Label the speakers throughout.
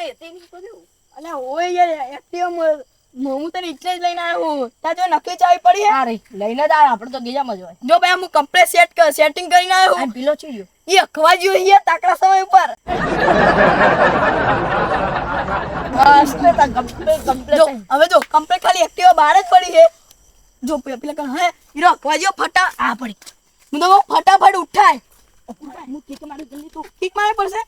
Speaker 1: ને તે નહીં કર્યું.
Speaker 2: અલા ઓય યાર એક્ટિવા હું તને એટલે જ લઈને આવ્યો તા જો નકલી ચાવી પડી હે.
Speaker 1: રે લઈને જ આવે આપણે તો ગીજામાં જ હોય.
Speaker 2: જો ભાઈ હું કમ્પ્લેટ સેટ કર સેટિંગ કરીને આવ્યો હું.
Speaker 1: પીલો ચીયો
Speaker 2: એ અખવા જ્યો યાર તાકડા સમય ઉપર.
Speaker 1: બસ ને તા કમ્પ્લીટ
Speaker 2: જો હવે જો કમ્પ્લેટ ખાલી એક્ટિવ બહાર જ પડી છે જો પેલા કણ હે હીરો અખવા જ્યો ફટા
Speaker 1: આ પડી.
Speaker 2: હું તો ફટાફટ ઉઠાય.
Speaker 1: હું કેક મારું જલ્દી તો.
Speaker 2: કિક મારે પડશે?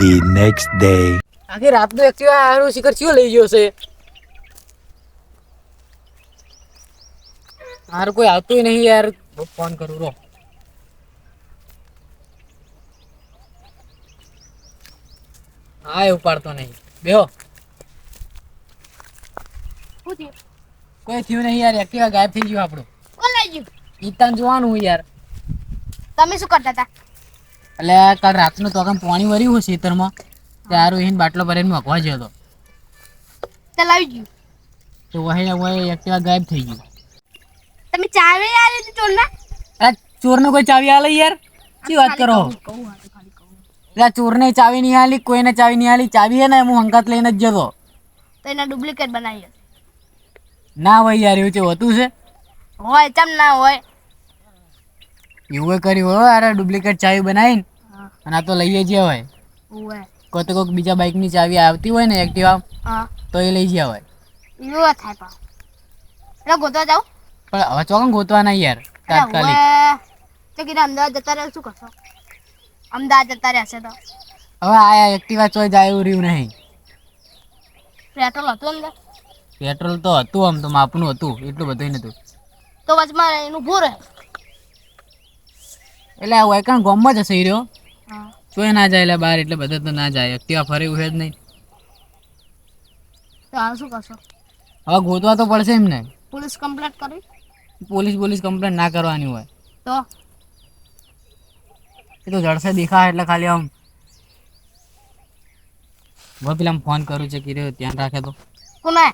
Speaker 3: The next day.
Speaker 4: આખી રાતનો એક્ટિવા આનું શિખર ચિયો લઈ ગયો છે. હાર કોઈ આવતું નહીં યાર. ફોન કરું રો હા એ ઉપાડતો નહીં. બેહો.
Speaker 1: શું થયું?
Speaker 4: કોઈ થયું નહીં યાર એક્ટિવા ગાયબ થઈ ગયું આપણું.
Speaker 1: કોણ લઈ ગયું?
Speaker 4: ઈતાન જોવાનું યાર.
Speaker 1: તમે શું કરતા હતા?
Speaker 4: એટલે કાલ રાતનું તો પાણી વર્યું હોય ખેતરમાં. ત્યારે એને બાટલો ભરીને મગવા ગયો હતો.
Speaker 1: ચાલ આવી ગયું.
Speaker 4: તો વહે વહે એક્ટિવા ગાયબ થઈ ગયું.
Speaker 1: તમે ચાવી આવી હતી ચોરના?
Speaker 4: અરે ચોરને કોઈ ચાવી આલે યાર? શું વાત કરો? એટલે ચોરને ચાવી નહીં હાલી કોઈને ચાવી નહીં હાલી ચાવી હે ને હું હંકાત લઈને જ જતો
Speaker 1: તો. એના ડુપ્લિકેટ બનાવી
Speaker 4: ના હોય યાર એવું છે હોતું છે?
Speaker 1: હોય ચમ ના હોય.
Speaker 4: એવું કર્યું હોય અરે ડુપ્લિકેટ ચાવી બનાવીને અને આ તો લઈએ જઈએ હોય. કોઈ તો કોઈક બીજા બાઇકની ચાવી આવતી હોય ને એક્ટિવા તો એ લઈ ગયા હોય.
Speaker 1: એવું થાય પણ. એટલે ગોતવા જાવ
Speaker 4: પણ હવે ચોકન ગોતવા નહીં યાર તાત્કાલિક.
Speaker 1: તો કીધા અમદાવાદ જતા રહે શું કરશો? અમદાવાદ જતા રહેશે તો.
Speaker 4: હવે આ એક્ટિવા ચોય જાય એવું રહ્યું નહીં.
Speaker 1: પેટ્રોલ હતું અંદર
Speaker 4: પેટ્રોલ તો હતું આમ તો માપનું હતું એટલું બધું નતું.
Speaker 1: તો વચમાં એનું ઊભું રહે.
Speaker 4: એટલે આ વાયકણ ગોમમાં જ હશે રહ્યો. ચોય ના જાય એટલે બહાર એટલે બધા તો ના જાય. એક્ટિવા ફરે છે જ નહીં.
Speaker 1: તો શું કરશો?
Speaker 4: હવે ગોતવા તો પડશે એમને.
Speaker 1: પોલીસ કમ્પ્લેટ કરી?
Speaker 4: પોલીસ પોલીસ કમ્પ્લેન ના કરવાની હોય.
Speaker 1: તો?
Speaker 4: એ તો જળસે દેખાય એટલે ખાલી આમ. હવે પેલા ફોન કરું છે કે રહ્યો ધ્યાન રાખે તો.
Speaker 1: કોને?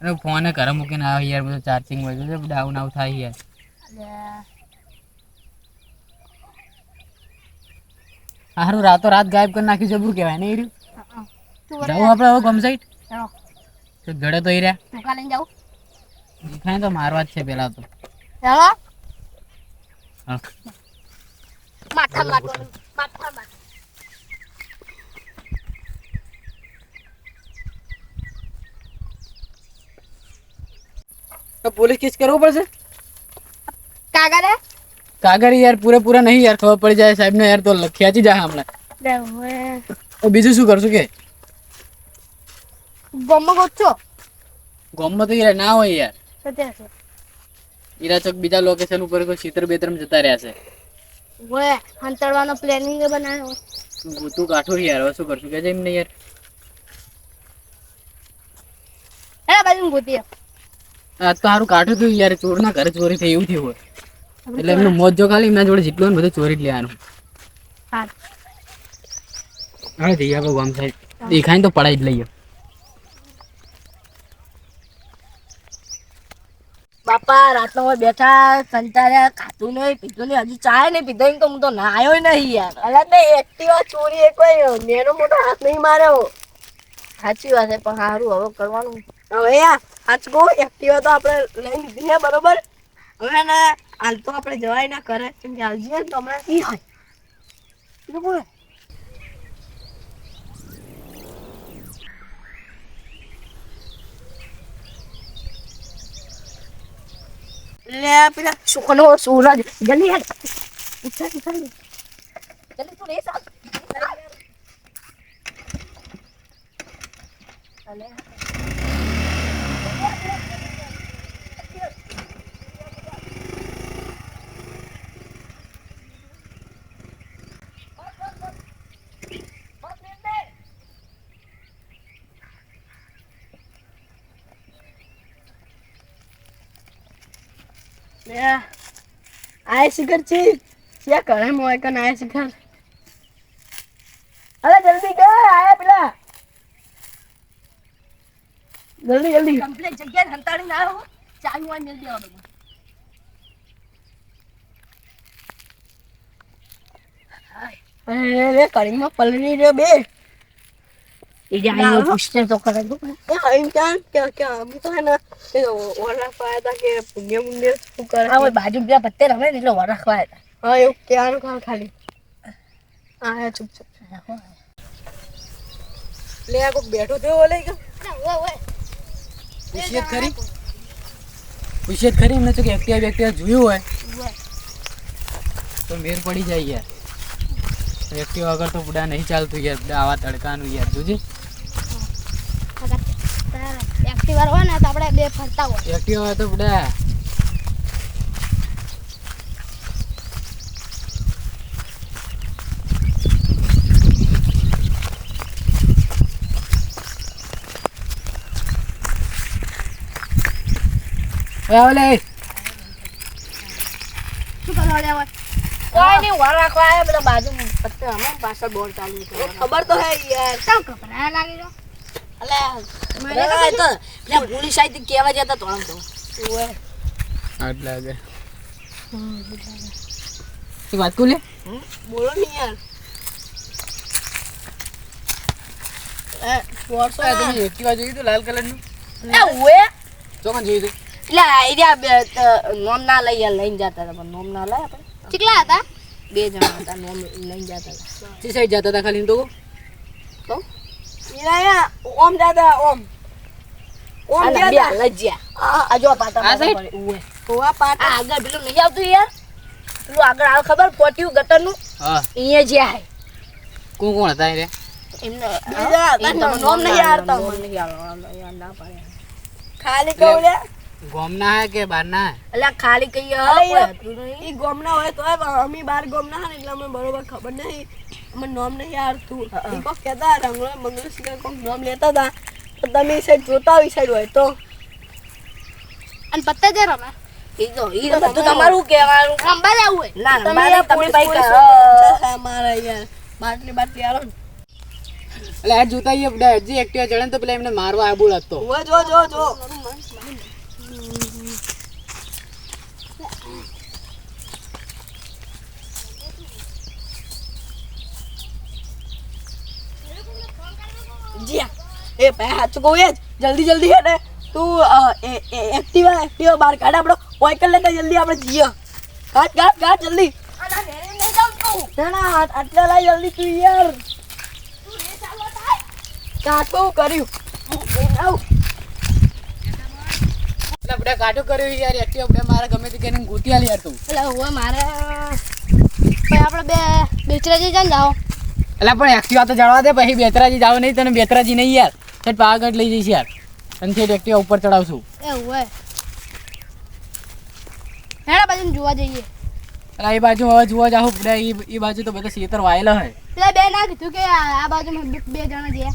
Speaker 4: અરે ફોને ઘરે મૂકીને આવે યાર બધું ચાર્જિંગ હોય છે ડાઉન આવ થાય યાર. હારું રાતો રાત ગાયબ કરી નાખ્યું જબરું કહેવાય નહીં રહ્યું? જવું આપણે હવે ગમ સાઈડ
Speaker 1: ચાલો
Speaker 4: તો જડે તો એ રહ્યા
Speaker 1: જાઉં?
Speaker 4: દેખાય તો મારવા જ છે પેલા તો.
Speaker 1: ચાલો માથા મારવાનું માથા માર
Speaker 4: તો પોલીસ કેસ કરવો પડશે?
Speaker 1: કાગળ?
Speaker 4: કાગળ યાર પૂરેપૂરા નહીં યાર ખબર પડી જાય સાહેબ ને યાર તો ખેંચી જાય હમણાં. બીજું શું કરશું કે?
Speaker 1: ગમો ગોતો
Speaker 4: ગામમાં તો યાર ના હોય યાર. હીરા ચોક બીજા લોકેશન ઉપર કોઈ ચિત્ર બેતરમ જતા રહ્યા છે.
Speaker 1: ઓય હંતરવાનો પ્લાનિંગ બનાવ્યો.
Speaker 4: તું તું કાઠું યાર શું કરશું? કે જેમ એમને યાર.
Speaker 1: હે બાજુ ગોતી
Speaker 4: આ તો સારું કાઠું થયું યાર ચોરના ઘરે ચોરી થઈ એવું થયું હોય. એટલે એમનું મોત જો ખાલી એમના જોડે જેટલું હોય બધું ચોરી જ લેવાનું.
Speaker 1: હા
Speaker 4: જઈએ આપણે ગામ સાહેબ દેખાય ને તો પડાઈ જ લઈએ.
Speaker 2: બાપા રાતનો હોય બેઠા કંટાળ્યા ખાતું નહીં પીધું નહીં હજી ચાય નહીં પીધો એમ તો હું તો નાયો નહીં યાર. અલા તે એક્ટિવા ચોરી એ કોઈ નેનો મોટો હાથ નહીં માર્યો સાચી વાત છે પણ સારું હવે કરવાનું. હવે યાર આજ કહું એક્ટિવા તો આપણે લઈ લીધી ને બરોબર? હવે ને હાલ તો આપણે જવાય ના કરે કેમ કે હાલ જઈએ ને તો હમણાં. ઈ હોય. બોલે. લે પેલા સુખનો સૂરજ જલ્દી હેડ ઉઠા ઉઠા જલ્દી તું રેસ અલે આય શિખર છે. ક્યાં કરે મોય કન આય શિખર. અરે જલ્દી કર આયા પેલા. જલ્દી જલ્દી. કમ્પ્લેટ જગ્યાએ હંતાડી ના આવો. ચાલુ માં જલ્દી આવો બધા. અરે કડીમાં પલળી રહ્યો બે. એ જે આયો પૂછતે તો કરે તો એમ ક્યાં ક્યાં ક્યાં? અમે તો હે ને એ ઓલા પાયા હતા કે પુણ્ય પુણ્ય શું કરે? હા બાજુ બીજા પત્તે રમે ને એટલે વરખવા હા એવું ક્યાં કામ ખાલી હા ચૂપ ચૂપ લે આ કોઈ બેઠો થયો ઓલે કે
Speaker 1: ઓય ઓય
Speaker 4: પૂછીએ જ ખરી પૂછીએ જ ખરી એમને તો કે એક્ટિવા બેક્ટિવા જોયું હોય. તો મેર પડી જાય યાર. એક્ટિવા વગર તો બુડા નહીં ચાલતું યાર. બુડા આવા તડકાનું યાર, જોજે.
Speaker 1: એક્ટિવા હોય ને તો આપણે બે ફરતા હોય.
Speaker 4: એક્ટિવા હોય તો બુડા ઓલે
Speaker 1: શું કરવા લે હોય?
Speaker 2: કોઈ નહીં બધા બાજુ પત્તે રમે પાછળ બોર ચાલુ ખબર તો હે યાર.
Speaker 1: કેમ કપડા લાગી રહ્યો.
Speaker 2: અલે પોલીસ આઈ કેવા જતા તોડમ તો?
Speaker 4: આટલા આગળ એક વાત કહું
Speaker 2: બોલો ને યાર. એ સ્પોર્ટ્સ
Speaker 4: આ તમે એક્ટિવા જોયું હતું લાલ કલરનું
Speaker 2: એ ઓએ
Speaker 4: ચોકન જોયું તું.
Speaker 2: એટલે આઈડિયા બે નોમ ના લઈ યાર લઈને જતા હતા પણ નોમ ના લાય આપણે
Speaker 1: ચીકલા હતા?
Speaker 2: બે જણા હતા નોમ લઈને જતા હતા.
Speaker 4: તે સાઈડ જતા હતા ખાલી તો
Speaker 2: તો? ઈરાયા ઓમ દાદા ઓમ. ઓમ દાદા. લજ્યા આ જો પાટા
Speaker 4: આ side?
Speaker 2: ઓએ ઓવા પાટા. આગળ પેલું નહીં આવતું યાર. પેલું આગળ આવે ખબર પોટ્યું ગટરનું?
Speaker 4: હા.
Speaker 2: અહીંયા જે આય
Speaker 4: કોણ કોણ હતા રે?
Speaker 2: એમને નોમ નહીં આવતા. નહીં આવતા. ના પાડે. ખાલી કહું લે.
Speaker 4: ગોમના હે કે બહારના હે?
Speaker 2: એટલે ખાલી કહીએ ઈ ગોમના હોય તો અમે બાર ગોમના હા એટલે અમને બરોબર ખબર નહીં. અમે નોમ નહીં આવતું ઈ કોક કહેતા રંગલો મંગલો સિવાય કોક નોમ લેતા હતા તો તમે સાઈડ જોતા હોય સાઈડ હોય તો.
Speaker 1: અને પત્તા જે રમે.
Speaker 2: ઈ તો ઈ તો બધું તમારું કહેવાનું.
Speaker 1: રમવા જવું હોય.
Speaker 2: ના તમે તમે ભાઈ મારા યાર બાટલી બાટલી આલો
Speaker 4: એટલે આ જોતા આઈએ બધા જે એક્ટિવા ચડે ને તો પેલા એમને મારવા આબુ લાગતો
Speaker 2: જો જો જો જી એ ભાઈ સાચું કહું એ જ. જલ્દી જલ્દી હે ને તું એક્ટિવા એક્ટિવા બહાર કાઢ આપણો. ઓય લેતા જલ્દી આપણે જઈએ. કાઢ કાઢ કાઢ જલ્દી. ના ના આટલા લાઈ જલ્દી તું યાર કાઢું કર્યું.
Speaker 4: કાઢો યાર. એક્ટિવા બધા મારા ગમે તે કરીને ગોતી આલી તું.
Speaker 1: એટલે હવે મારે આપણે બે બેચરાજી જઈને જાઓ.
Speaker 4: એટલે પણ એક્ટિવા તો જવા દે પછી બેતરાજી જાવ નહીં તને બેતરાજી નહીં યાર. છેટ પાવાગઢ લઈ જઈશ યાર. અને છેટ એક્ટિવા ઉપર ચડાવશું.
Speaker 1: એવું હોય. હેડા બાજુ જોવા જઈએ.
Speaker 4: એટલે એ બાજુ હવે જોવા જાવ બધા એ એ બાજુ તો બધા શેતર વાયેલા હોય
Speaker 1: એટલે બે ના કીધું કે આ બાજુ બે જણા જઈએ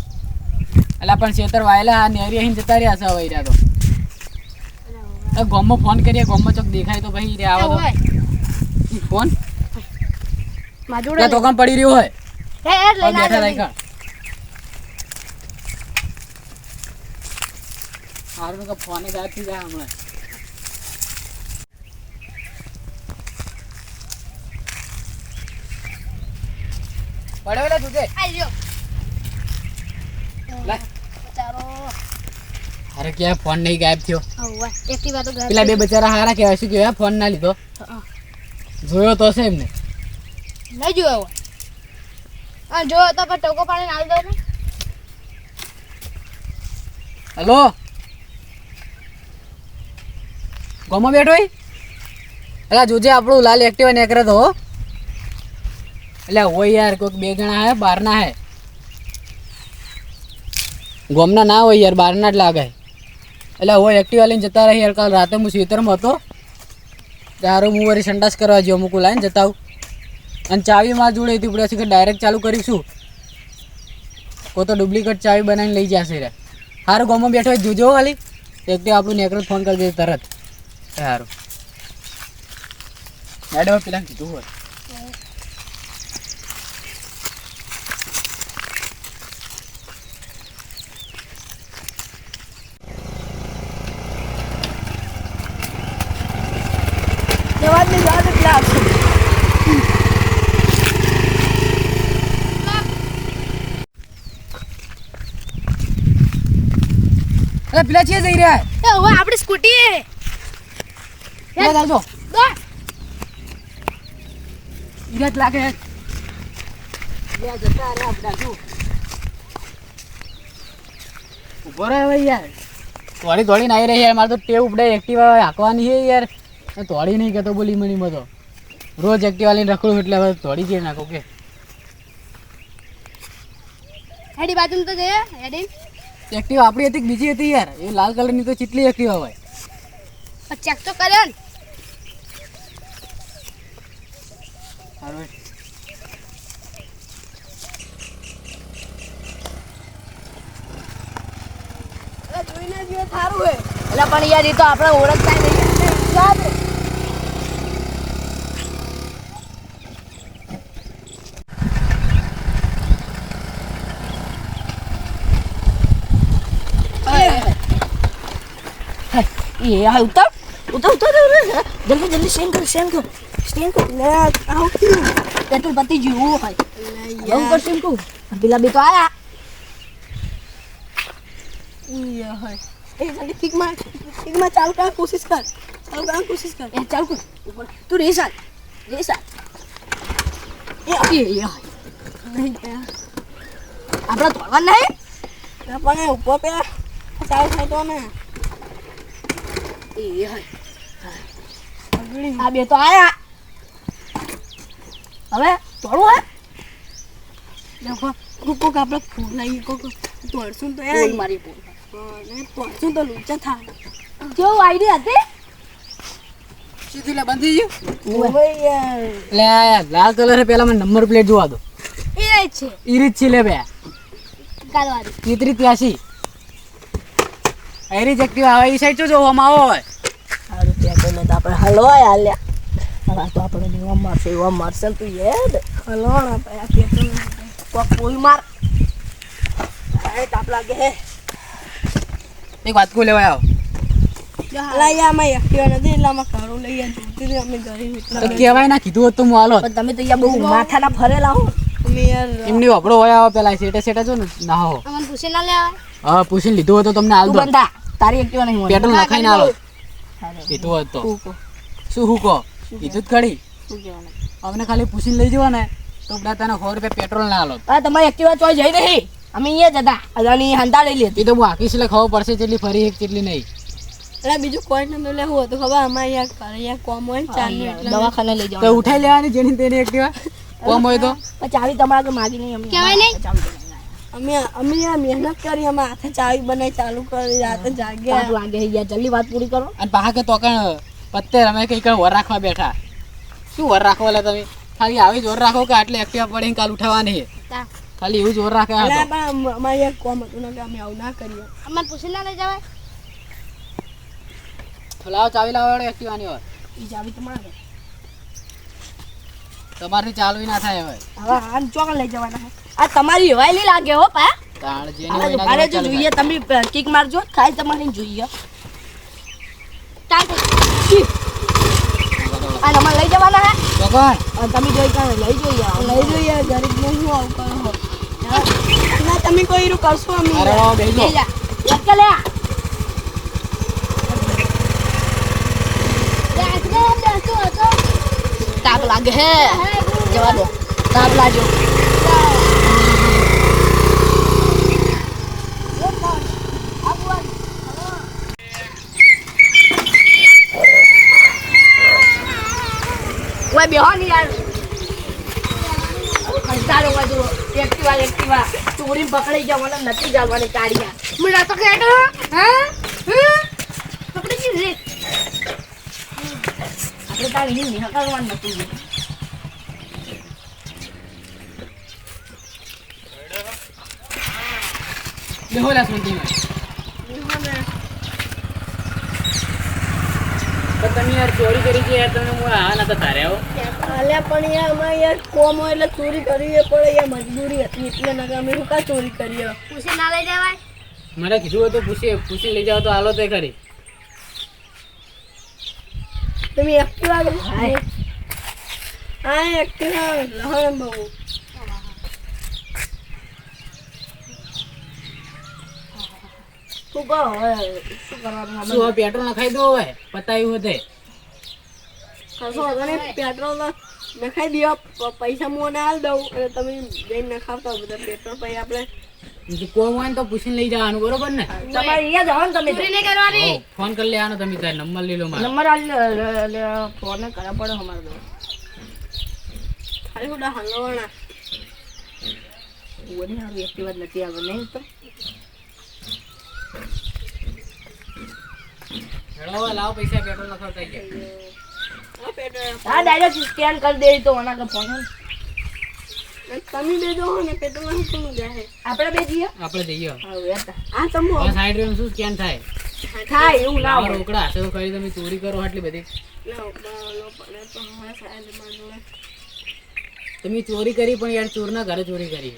Speaker 4: એટલે પણ શેતર વાયેલા આ નેરી અહીં જતા રહ્યા છે હવે રહ્યા તો. ગોમમાં ફોન કરીએ ગામમાં ચોક દેખાય તો ભાઈ રે આવો ફોન?
Speaker 1: માં જોડે
Speaker 4: તો કામ પડી રહ્યો હોય?
Speaker 1: હે
Speaker 4: બેઠા હારું કે ફોને ગાયબ થઈ જાય હમણાં. પડ્યો એટલે તું
Speaker 1: આઈ રહ્યો બચારો.
Speaker 4: અરે ક્યાં ફોન નહીં ગાયબ થયો?
Speaker 1: એક્ટિવા તો
Speaker 4: પેલા બે બચારા હારા કહેવાય શું કહેવાય ફોન ના લીધો? જોયો તો છે એમને.
Speaker 1: નહીં જોયો હા જો, તો પર ટોકો પાણી નાલ દો ને.
Speaker 4: હલો? ગોમાં બેઠો અલા, જોજે આપણું લાલ એક્ટિવા નેકરે તો એટલે હોય યાર, કોઈક બે જણા હે, બારના હે. ગોમના ના હોય યાર, બારના જ લાગે. એટલે હોય એક્ટિવા લઈને જતા રહી યાર, કાલ રાતે હું સ્વીતરમાં હતો. ત્યારે હું વળી સંડાસ કરવા જ્યો મૂકું લાઈને જતા આવું. અને ચાવી મારા જોડે હતી પછી કે ડાયરેક્ટ ચાલુ કરીશું. કો તો ડુપ્લિકેટ ચાવી બનાવીને લઈ જશે રે. સારું ગામમાં બેઠો હોય જોજો ખાલી. એક તો આપણું નેકરો ફોન કરી દે તરત. સારું મેડમ પેલા કીધું હોય. જવા છે જઈ રહ્યા
Speaker 2: એ હવે આપણી સ્કૂટી એ.
Speaker 4: પેલા ચાલજો
Speaker 2: દોડ.
Speaker 4: લાગે.
Speaker 5: લે જતા રે આપડા શું?
Speaker 4: ઊભો રહે યાર. રહી મારે તો ટેવ ઉપડે. એક્ટિવા હાંકવાની છે યાર. તોડી નહીં કહેતો બોલી મની બધો રોજ એક્ટિવા લઈને રખડું એટલે હવે તોડી કે નાખો કે.
Speaker 2: હેડી બાજુ તો જઈએ. હેડી.
Speaker 4: એક્ટિવા આપણી હતી બીજી હતી યાર? એ લાલ કલરની તો ચીટલી એક્ટિવા હોય.
Speaker 2: ચેક તો કર્યો ને.
Speaker 4: સારું
Speaker 5: જોઈને જો થારું હે એટલે પણ યાર એ તો આપણે ઓળખતા નહીં. યાદ એ આ ઉતર ઉતર ઉતર ઉતર. જલ્દી જલ્દી સ્ટેન્ડ કર સ્ટેન્ડ કર સ્ટેન્ડ કર લે આવ પેટ્રોલ પતી ગયું હોય હવે ઉપર સ્ટેન્ડ કર પેલા બે તો આયા એ જલ્દી કિક માર કિક માર ચાલુ કર કોશિશ કર ચાલુ કર કોશિશ કર એ ચાલુ કર ઉપર તું રેસ આલ રેસ આલ એ એ એ નહીં પે આપણે તોડવા નહીં ના પણ ઉપર પે ચાલુ થાય તો ને એ હાય આ બે તો આયા હવે તોડવું હે
Speaker 2: દેખો કોક આપણે ફૂલ લાગી કોક તોડશું તો
Speaker 5: પોલ મારી પોલ
Speaker 2: તોડશું તો લુચા થાય
Speaker 5: કેવું આઈડિયા હતી
Speaker 4: સીધી લે બંધી ગયું આ લાલ કલર પેલા મને નંબર પ્લેટ જોવા દો
Speaker 2: એ છે
Speaker 4: ઈ રીત છે લે બે
Speaker 2: કાલવારી
Speaker 4: તેત્રી ત્યાસી એરી જ આવે એ સાઈડ જો જોવામાં આવો. હોય
Speaker 5: સારું ત્યાં ગમે તો આપણે હલવાય હાલ્યા હવે તો આપણે એવા મારશે એવા મારશે તું યાદ? હલવાના ભાઈ આ કોક પોલ માર. તાપ લાગે હે
Speaker 4: એક વાત કો લેવા આવો. કહેવાય ના કીધું હતું હાલો
Speaker 5: તમે તો બહુ માથાના ફરેલા હો.
Speaker 4: એમની વાપરો હોય આવો પેલા સેટા સેટા જો ને ના હો.
Speaker 2: અમને પૂછી ના લેવાય.
Speaker 4: હા પૂછીને લીધું હતું તમને હાલ
Speaker 5: તું
Speaker 4: દો
Speaker 5: બંધા. તારી એક્ટિવા નહીં મળે
Speaker 4: પેટ્રોલ નખાઈને હાલો. કીધું હોત તો
Speaker 5: તું. કહો?
Speaker 4: શું હું કહો કીધું જ
Speaker 5: ખડી.
Speaker 4: અમને ખાલી પૂછીને લઈ જવો ને તો બધા તને સો રૂપિયા પેટ્રોલ ના હાલો
Speaker 5: આ તમારી એક્ટિવા ચોઈ જઈ નહીં અમે અહીંયા જ હતા. અદાની હંતા લઈ લીધી.
Speaker 4: તો હું આખી એટલે ખબર પડશે જેટલી ફરી એક જેટલી નહીં.
Speaker 2: એટલે બીજું કોઈ નતું લેવું હતું ખબર અમારે અહીંયા અહીંયા કોમ હોય ને ચાલુ એટલે
Speaker 5: દવાખાને લઈ
Speaker 4: તો
Speaker 5: જવા
Speaker 4: ઉઠાઈ લેવાની જેની તેની એક્ટિવા કોમ હોય તો?
Speaker 5: ચાવી તમારા માગી નહીં અમે
Speaker 2: કહેવાય નહીં? અમે અમે આ મહેનત કરી અમે હાથે ચાવી બનાવી ચાલુ કરી રાતે જાગ્યા.
Speaker 5: લાગે ગયા. જલ્દી વાત પૂરી કરો.
Speaker 4: અને પાછા કે તો કણ પત્તે અમે કઈ કણ વર રાખવા બેઠા. શું વર રાખવા લે તમે? ખાલી આવી જોર રાખો કે આટલી એક્ટિવા પડીને કાલ ઉઠાવવાની ખાલી એવું જોર રાખે
Speaker 2: અમારે એક કોમ હતું ને કે અમે આવું ના કરીએ. અમારે પૂછી ના લઈ જવાય
Speaker 4: લાવો ચાવી લાવો એક્ટિવાની હોય
Speaker 5: એ ચાવી તમારે
Speaker 4: તમારથી ચાલુ ના થાય હવે.
Speaker 5: હવે આમ ચોકન લઈ જવાના છે આ તમારી હવાઈ નહીં લાગે હો પા.
Speaker 4: તાણ જેની
Speaker 5: આને
Speaker 4: હોય
Speaker 5: જો
Speaker 4: એના
Speaker 5: ભારે
Speaker 4: જોડે
Speaker 5: જો
Speaker 4: ચાલુ
Speaker 5: જોઈએ તમે કિક મારજો ખાઈ તમારે જોઈએ.
Speaker 2: ચાલ
Speaker 5: આ અમારે લઈ જવાના હે?
Speaker 4: થાય. તો કોણ
Speaker 5: અને તમે જોઈ કાંઈ લઈ જોઈએ
Speaker 2: લઈ જોઈએ ગરીબ ને શું આવું કરો ના તમે કોઈ એવું કરશો અમે
Speaker 4: અરે ઓ બેજો
Speaker 5: લઈ જા. એક કે લે આ. તાપ લાગે હે. જવા દો. તાપ લાગ્યો ઓય બેહો ની યાર કંટાળો હોય જો એક્ટિવા ચોરી પકડી મને નથી જવાની કાઢ્યા
Speaker 2: મને તો કેટો હા? હા? પકડી જી રે.
Speaker 5: આપણે તારી ની નહીં હકાવવાનું નતું
Speaker 4: દેહોલા લે સુનતી તમે યાર ચોરી કરી છે યાર તમે હું આ નતા તારે આવો.
Speaker 2: અલ્યા પણ યાર અમારે યાર કોમ એટલે ચોરી કરવી પડે યાર મજબૂરી હતી એટલે નકર અમે શું કા ચોરી કરીએ? પૂછી ના લઈ જવાય?
Speaker 4: મને કીધું હતું પૂછી પૂછી લઈ જાવ તો હાલો તે ખરી
Speaker 2: તમે એક્ટિવા
Speaker 5: હાય.
Speaker 2: આ એક્ટિવા લહણ બહુ.
Speaker 5: શું કહો હવે શું કરવાનું
Speaker 4: શું હવે પેટ્રોલ નખાઈ દો હવે? પતાવ્યું હોતે.
Speaker 2: કશો વાંધો નહીં પેટ્રોલ નખાઈ દો પૈસા હું મને આલ દઉં અને તમે જઈને નખાવતા બધા પેટ્રોલ પછી આપણે
Speaker 4: કોઈ હોય ને તો પૂછીને લઈ જવાનું બરોબર ને?
Speaker 5: તમારે અહીંયા તમે.
Speaker 4: હો, ફોન કરી લેવાનો તમે તાર નંબર લઈ લો મારો.
Speaker 5: નંબર ફોન કરવા પડે અમારે તો.
Speaker 2: ખાલી બધા હલવાના.
Speaker 5: ઓની હારું એક્ટિવા નથી આવે નહીં તો
Speaker 4: હેડો હવે લાવો પૈસા પેટ્રોલ નખાવતા થઈ જાય
Speaker 5: હા ડાયરેક્ટ સ્કેન કરી દે તો ઓના ફોન
Speaker 2: તમે બે જો ને પેટ્રોલ નહીં કોનું જાય
Speaker 5: આપણે બે જઈએ?
Speaker 4: આપણે જઈએ.
Speaker 5: હવે હતા.
Speaker 2: આ
Speaker 4: સાઈડ રેમ શું સ્કેન થાય?
Speaker 5: થાય એવું
Speaker 4: લાવો રોકડા હશે કરી તમે ચોરી કરો આટલી બધી.
Speaker 2: ના
Speaker 4: તમે ચોરી કરી પણ યાર ચોરના ઘરે ચોરી કરી.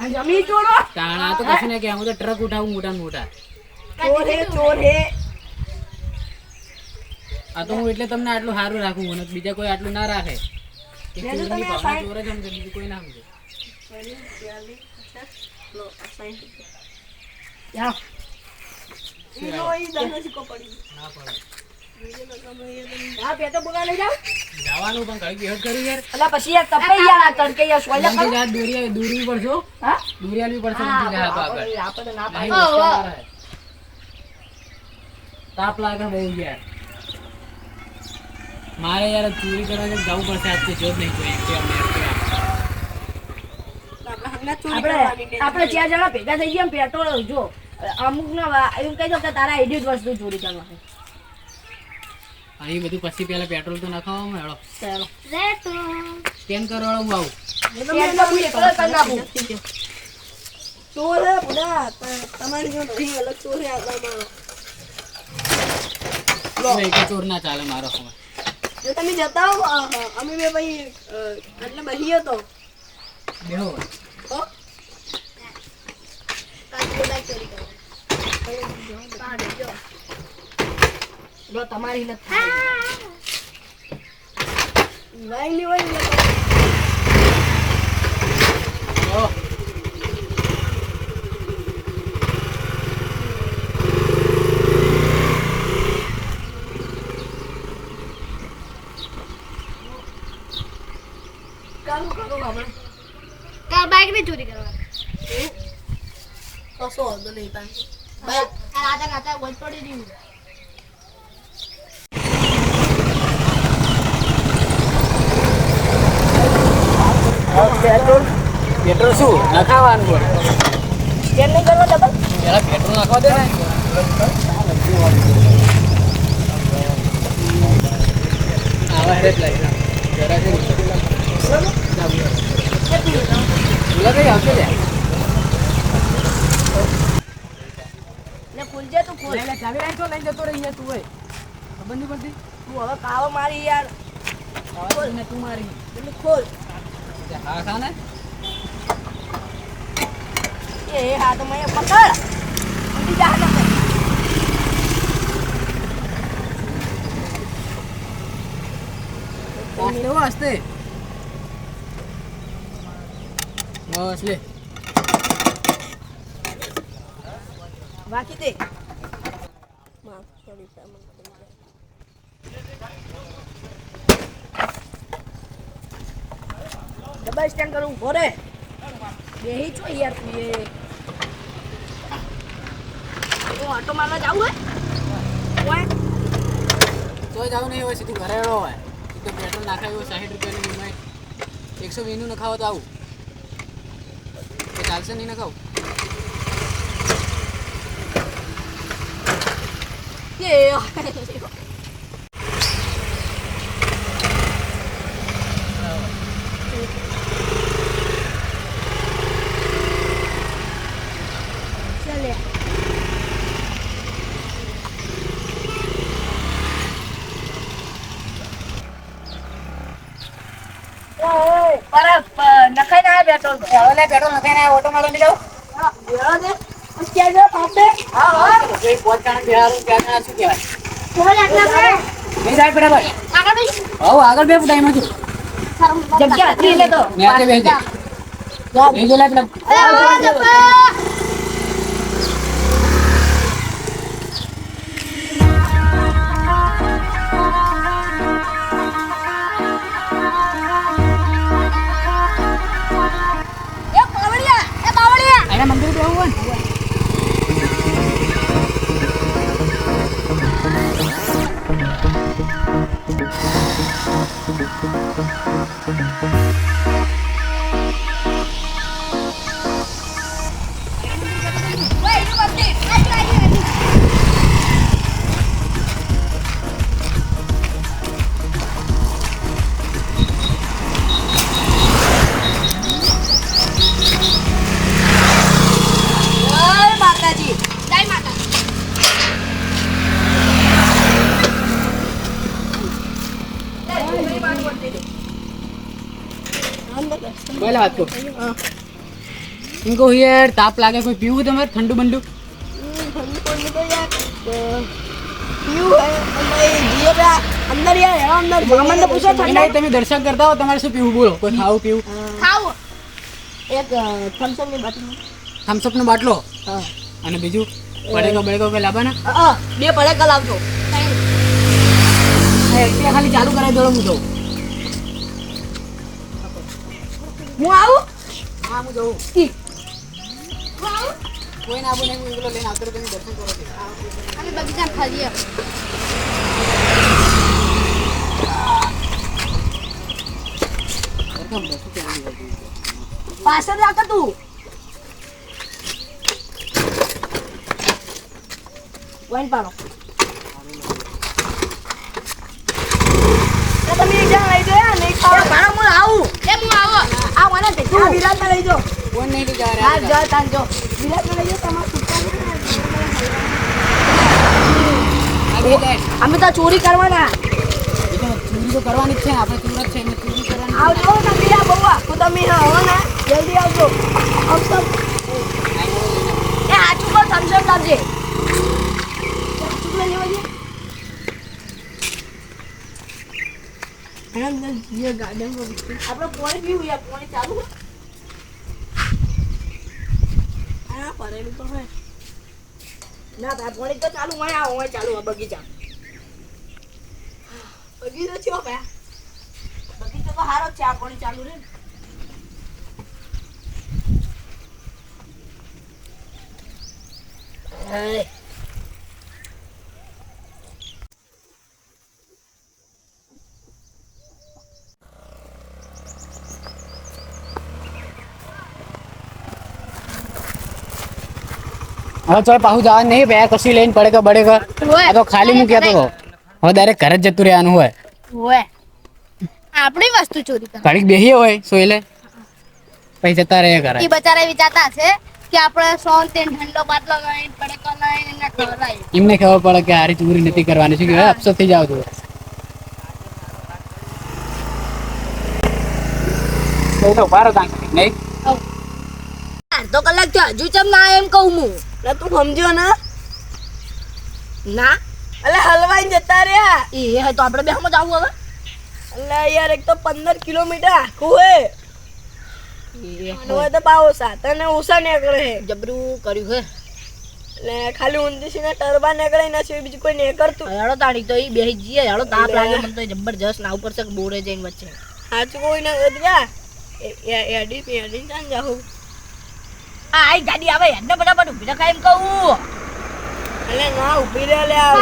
Speaker 5: આ જમી ચોરો.
Speaker 4: તાણા તો કશું ને કે હું તો ટ્રક ઉઠાવું મોટા મોટા.
Speaker 5: ચોર હે ચોર હે.
Speaker 4: આ તો હું એટલે તમને આટલું સારું રાખું મને બીજા કોઈ આટલું ના રાખે. કે ચોરની ભાવના ચોર જ સમજે બીજું કોઈ ના સમજે. જવાનું પણ કઈ કર્યું યાર.
Speaker 5: પછી યાર તપે યાર આ તડકે યાર સોયલા
Speaker 4: યાર દોરી પડશે હા. દોરી આલવી પડશે.
Speaker 5: આપણે ના.
Speaker 4: તાપ લાગે બહુ યાર. મારે યાર ચોરી કરવા જવું પડશે આજે જો નહીં કોઈ એકટીવા
Speaker 2: આપણે હમણાં ચોરી
Speaker 5: આપણે આપણે ચાર જણા ભેગા થઈ ગયા પેટ્રોલ જો અમુક ના એમ કહી દો કે તારા એડિટ વસ્તુ ચોરી કરવાની
Speaker 4: એ બધું પછી પેલા પેટ્રોલ તો નાખવા મેળો
Speaker 5: ચાલો.
Speaker 4: સ્કેન કરો હું આવું.
Speaker 2: ચોર ત- તમારી જો અલગ ચોર આવવા મારો
Speaker 4: ચોર ના ચાલે મારો સમય
Speaker 2: જો તમે જતા હો અમે બે ભાઈ એટલે બહી તો.
Speaker 4: બેહો.
Speaker 2: હો.
Speaker 5: જો તમારી નથી થાય.
Speaker 2: લાઈનની હોય ને
Speaker 4: બેહો.
Speaker 2: કામ કરો આપણે
Speaker 1: બાઈકની ચોરી કરવા.
Speaker 2: કશો વાંધો નહીં
Speaker 1: આ રાતે રાતે વચ પડી રહ્યું
Speaker 4: પેટ્રોલ શું? નખાવાનું
Speaker 5: સ્કેન નહીં કરવો ડબલ
Speaker 4: પેલા પેટ્રોલ નાખવા દે ને. આવા હેડ લાગી. જરા કે બોલા આવશે લે
Speaker 5: ખુલજે તું ખોલ
Speaker 4: એટલે ચાવી લાઈન લઈને જતો રહી તું હોય ખબર નહીં પડતી?
Speaker 5: તું હવે કાવો મારી યાર.
Speaker 4: ખોલ ને તું મારી.
Speaker 5: એટલે ખોલ.
Speaker 4: હા ખા ને?
Speaker 5: એ હા તો મને પકડ. ઊંધી જા ને
Speaker 4: આસ્તે હો આસ્તે બસ લે.
Speaker 5: બાકી દે
Speaker 2: માફ કરી
Speaker 5: ડબલ સ્ટેન્ડ કરું ઊભો રે. બેહી છો યાર તું એ. તો ઓટો મારવા જાવું હે ઓય
Speaker 4: તો જાવ નહીં હોય સીધું ઘરે હોય. તો પેટ્રોલ નાખાયું હોય સાઠ રૂપિયાની એકસો વીસનું નખાવો તો આવું. ચાલશે નહીં નખાવું
Speaker 5: કે
Speaker 1: ચાલે
Speaker 5: ઓય પર નખાઈ ના પેટ્રોલ
Speaker 4: હવે લે પેટ્રોલ નખાઈને આ ઓટો મારવા જાવ
Speaker 5: બેહો દે ક્યાં જો પાપે હા હા
Speaker 4: કોઈ પોતાના બિહારું ક્યાં શું કહેવાય
Speaker 1: કોલ આટલા પર
Speaker 4: નહીં જાય બરાબર
Speaker 1: આગળ ભાઈ
Speaker 4: હવ આગળ બે હતું
Speaker 5: જગ્યા
Speaker 4: પહેલા વાત કહું ઇनको યાર તાપ લાગે કોઈ પીવું તમારે? ઠંડુ બંડુ? તમે દર્શન કરતા હો તમારે શું પીવું? બોલો કોઈ ખાવું પીવું?
Speaker 1: ખાવું.
Speaker 5: એક થમ્સઅપની બાટલી.
Speaker 4: નો બાટલો?
Speaker 5: હા.
Speaker 4: અને બીજું? પડેગો બળેકો કઈ લાવવાના?
Speaker 5: બે પડે કલ આવજો
Speaker 4: આ ખાલી ચાલુ કરાવી દો હું તો
Speaker 5: હું આવું?
Speaker 4: હા હું જઉં.
Speaker 5: ઈ.
Speaker 4: કોઈ ના બોલે હું એકલો લઈને આવતો તમે દર્શન કરો છો.
Speaker 1: અને બગીચા ફરીએ?
Speaker 5: પાછળ રાખ તું. વાઈન પાડો.
Speaker 2: તમે એક જણ લઈ જાઓ નહીં ખાવા.
Speaker 5: પાડો હું આવું.
Speaker 1: એ હું આવો.
Speaker 5: મને તે.
Speaker 2: લઈ જાઓ
Speaker 4: કોઈ નહીં લઈ જવા
Speaker 5: હા. તાન જો.
Speaker 2: વિરાટને લઈ જો તમારે
Speaker 4: લે.
Speaker 5: અમે તો ચોરી કરવાના.
Speaker 4: ચોરી તો કરવાની જ છે આપણે સુરત છે એમાં ચોરી કરવાની
Speaker 2: આવજો ને બીજા બહુ તો તમે આવો ને. જલ્દી આવજો. તો
Speaker 5: એ હાચું પર થમ્સઅપ લાવજે
Speaker 2: ચૂકલા લેવા જઈએ એના અંદર જે ગાર્ડનમાં
Speaker 5: આપણે પોણી પીવું યાર પોણી ચાલુ છે?
Speaker 2: આ તો હોય.
Speaker 5: ના ભાઈ પોણી તો ચાલુ હોય આ હોય ચાલુ હોય બગીચા.
Speaker 2: બગીચો થયો ભાઈ.
Speaker 5: બગીચો તો સારો છે આ પોણી ચાલુ રે ને.
Speaker 4: ચાલ પાછું જવાનું નહીં બે કશું લઈને પડે કે બડે કે. આ તો ખાલી મૂક્યા હતો હવે ડાયરેક્ટ ઘરે જ જતું રહેવાનું હોય.
Speaker 1: હોય. આપણી વસ્તુ ચોરી કરે
Speaker 4: ઘડીક બેહી હોય સોયલે પછી જતા રહે ઘરે.
Speaker 1: એ બચારા વિચારતા છે કે આપણે સોન તેલ ઠંડો બાટલો લઈને પડેકો લઈને એને ખવડાય.
Speaker 4: એમને ખબર પડે કે હારી ચોરી નથી કરવાની. શું કહેવાય? અફસોસ થઈ જાવ તો. તો તો બાર નહીં?
Speaker 5: અડધો કલાક થયો હજુ ચમ ના એમ કહું હું.
Speaker 2: એટલે તું સમજ્યો ને?
Speaker 5: ના.
Speaker 2: એટલે હલવાઈ જતા રહ્યા.
Speaker 5: એ હે તો આપણે બે સમજ આવું હવે.
Speaker 2: એટલે યાર એક તો પંદર કિલોમીટર આખું હે. હવે તો પાવો સાતને ઓછા નીકળે હે.
Speaker 5: જબરું કર્યું હે.
Speaker 2: એટલે ખાલી ઊંધીસીને ટરબા નીકળે ના છે બીજું કોઈ નીકળતું.
Speaker 5: હેડો તાણી તો એ બેસી જઈએ હેડો તાપ લાગે મને તો જબરજસ્ત ના ઉપર છે બોરે જઈને વચ્ચે.
Speaker 2: સાચું કોઈ ના ગયા એડી એડી ત્યાં જાઉં
Speaker 5: આ આઈ ગાડી આવે હેડને ફટાફટ ઊભી રખાય એમ કહું.
Speaker 2: એટલે ના ઊભી રહે લે આવ.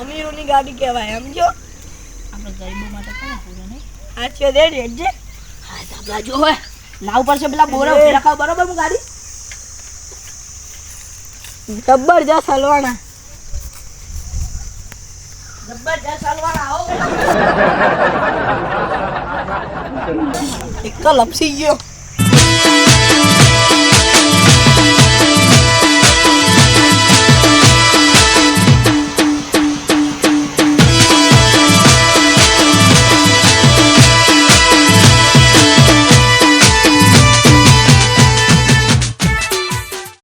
Speaker 2: અમીરોની ગાડી કહેવાય સમજો?
Speaker 5: આપણે ગરીબો માટે કોણ પૂરો નહીં?
Speaker 2: સાચી વાત એડી હેડજે
Speaker 5: હા ધાબલા જો હે લાવ પર છે પેલા બોરા ઊભી રખાવ બરોબર હું ગાડી?
Speaker 2: જબરજસ્ત હલવાના
Speaker 5: જબરજસ્ત સલવાણા આવો.
Speaker 2: એક તો લપસી ગયો.